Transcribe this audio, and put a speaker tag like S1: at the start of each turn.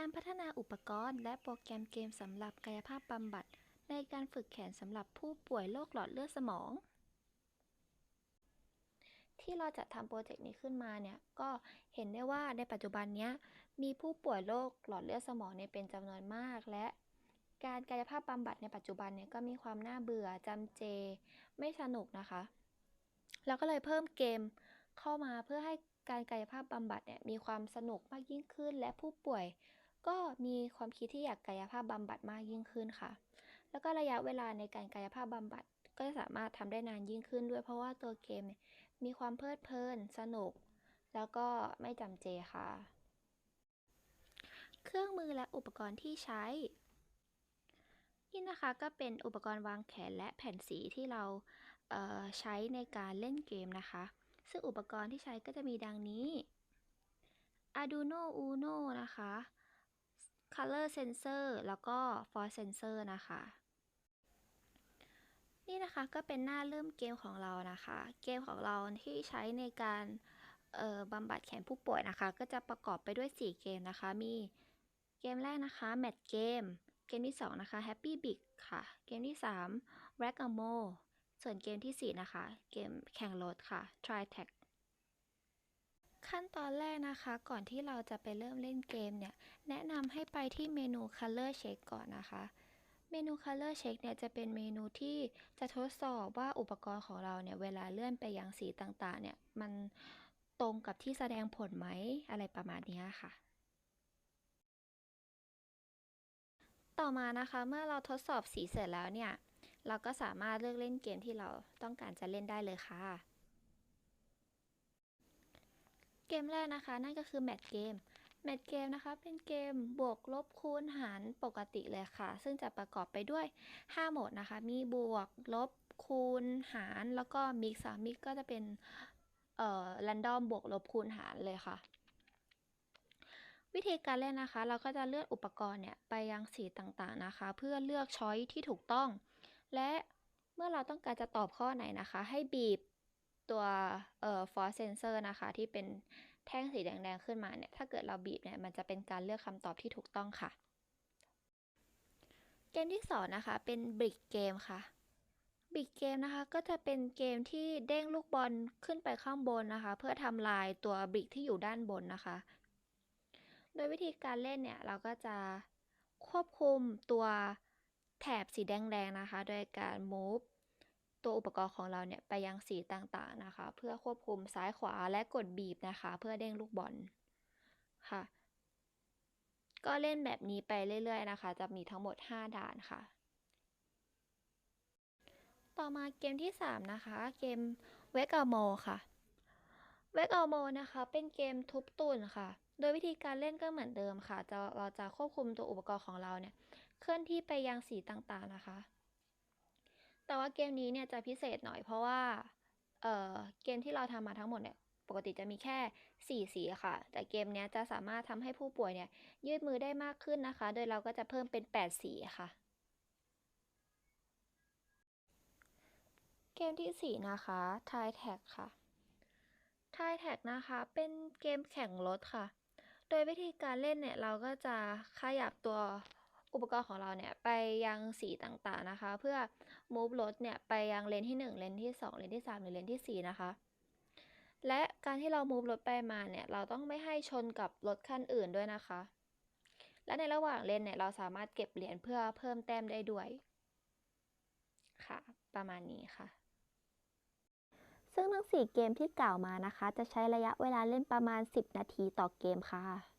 S1: การพัฒนาอุปกรณ์ และโปรแกรมเกมสำหรับกายภาพบำบัด ในการฝึกแขนสำหรับผู้ป่วยโรคหลอดเลือดสมอง ที่เราจะทำโปรเจกต์นี้ขึ้นมาเนี่ยก็เห็นได้ว่าในปัจจุบันเนี้ยมีผู้ป่วยโรคหลอดเลือดสมองเนี่ยเป็นจำนวนมากและการกายภาพบำบัดในปัจจุบันเนี่ยก็มีความน่าเบื่อจำเจ ไม่สนุกนะคะ เราก็เลยเพิ่มเกมเข้ามาเพื่อให้การกายภาพบำบัดเนี่ยมีความสนุกมากยิ่งขึ้น และผู้ป่วย ก็มีความคิดที่อยากกายภาพบำบัดมากยิ่งขึ้นค่ะ แล้วก็ระยะเวลาในการกายภาพบำบัดก็จะสามารถทำได้นานยิ่งขึ้นด้วย เพราะว่าตัวเกมเนี่ยมีความเพลิดเพลิน สนุก แล้วก็ไม่จำเจค่ะ เครื่องมือและอุปกรณ์ที่ใช้ นี่นะคะก็เป็นอุปกรณ์วางแขนและแผ่นสีที่เราเใช้ในการเล่นเกมนะคะ ซึ่งอุปกรณ์ที่ใช้ก็จะมีดังนี้ Arduino Uno นะคะ Color Sensor แล้วก็ Force Sensor นะคะ นี่นะคะก็เป็นหน้าเริ่มเกมของเรานะคะ เกมของเราที่ใช้ในการออบำบัดแขนผู้ป่วยนะคะ ก็จะประกอบไปด้วย 4 เกมนะคะ มีเกมแรกนะคะ Match Game เกมที่ 2 นะคะ Happy Big ค่ะ เกมที่3 Rack a m o ส่วนเกมที่ 4 นะคะ เกมแข่งรถค่ะ Try Tag ขั้นตอนแรกนะคะ ก่อนที่เราจะไปเริ่มเล่นเกมเนี่ย แนะนำให้ไปที่เมนู Color Check ก่อนนะคะ เมนู Color Check เนี่ยจะเป็นเมนูที่จะทดสอบว่าอุปกรณ์ของเราเนี่ยเวลาเลื่อนไปยังสีต่างๆ เนี่ยมันตรงกับที่แสดงผลไหมอะไรประมาณนี้ค่ะ ต่อมานะคะเมื่อเราทดสอบสีเสร็จแล้วเนี่ย เราก็สามารถเลือกเล่นเกมที่เราต้องการจะเล่นได้เลยค่ะ เกมแรกนะคะ นั่นก็คือแมทเกมแมทเกมนะคะ เป็นเกมบวกลบคูณหารปกติเลยค่ะ ซึ่งจะประกอบไปด้วย 5 โหมดนะคะ มีบวกลบคูณหารแล้วก็มิกซ์มิกก็จะเป็นเอ่อแรนดอมบวกลบคูณหารเลยค่ะ วิธีการเล่นนะคะ เราก็จะเลือกอุปกรณ์เนี่ยไปยังสีต่างๆนะคะ เพื่อเลือกช้อยที่ถูกต้อง และเมื่อเราต้องการจะตอบข้อไหนนะคะ ให้บีบ ตัวเอ่อ force sensor นะคะ ที่เป็นแท่งสีแดงๆ ขึ้นมาเนี่ย ถ้าเกิดเราบีบเนี่ย มันจะเป็นการเลือกคำตอบที่ถูกต้องค่ะ เกมที่สองนะคะ เป็น brick game ค่ะ brick game นะคะก็จะเป็นเกมที่เด้งลูกบอลขึ้นไปข้างบนนะคะ เพื่อทำลายตัว brick ที่อยู่ด้านบนนะคะ โดยวิธีการเล่นเนี่ย เราก็จะควบคุมตัวแถบสีแดงๆนะคะ โดยการ move ตัวอุปกรณ์ของเราเนี่ยไปยังสีต่างๆนะคะ เพื่อควบคุมซ้ายขวาและกดบีบนะคะ เพื่อเด้งลูกบอลค่ะ ก็เล่นแบบนี้ไปเรื่อยๆนะคะ จะมีทั้งหมด 5 ด่านค่ะ ต่อมาเกมที่ 3 นะคะ เกม w a k e a m o ค่ะ w a k e a m o นะคะ เป็นเกมทุบตุนค่ะ โดยวิธีการเล่นก็เหมือนเดิมค่ะจะเราจะควบคุมตัวอุปกรณ์ของเราเนี่ย เคลื่อนที่ไปยังสีต่างๆนะคะ แต่ว่าเกมนี้เนี่ยจะพิเศษหน่อยเพราะว่าเออเกมที่เราทำมาทั้งหมดเนี่ยปกติจะมีแค่ 4 สีค่ะ แต่เกมนี้จะสามารถทำให้ผู้ป่วยเนี่ยยืดมือได้มากขึ้นนะคะ โดยเราก็จะเพิ่มเป็น 8 สีค่ะ เกมที่ 4 นะคะ Try Tag ค่ะ Try Tag นะคะ เป็นเกมแข่งรถค่ะ โดยวิธีการเล่นเนี่ยเราก็จะขยับตัว อุปกรณ์ของเราเนี่ยไปยังสีต่างๆนะคะ เพื่อ move รถเนี่ยไปยังเลนที่ 1 เลนที่ 2 เลนที่ 3 หรือเลนที่ 4 นะคะ และการที่เรา move รถไปมาเนี่ยเราต้องไม่ให้ชนกับรถคันอื่นด้วยนะคะ และในระหว่างเลนเนี่ยเราสามารถเก็บเหรียญเพื่อเพิ่มแต้มได้ด้วยค่ะ ประมาณนี้ค่ะซึ่งทั้ง 4 เกมที่กล่าวมานะคะ จะใช้ระยะเวลาเล่นประมาณ 10 นาทีต่อเกมค่ะ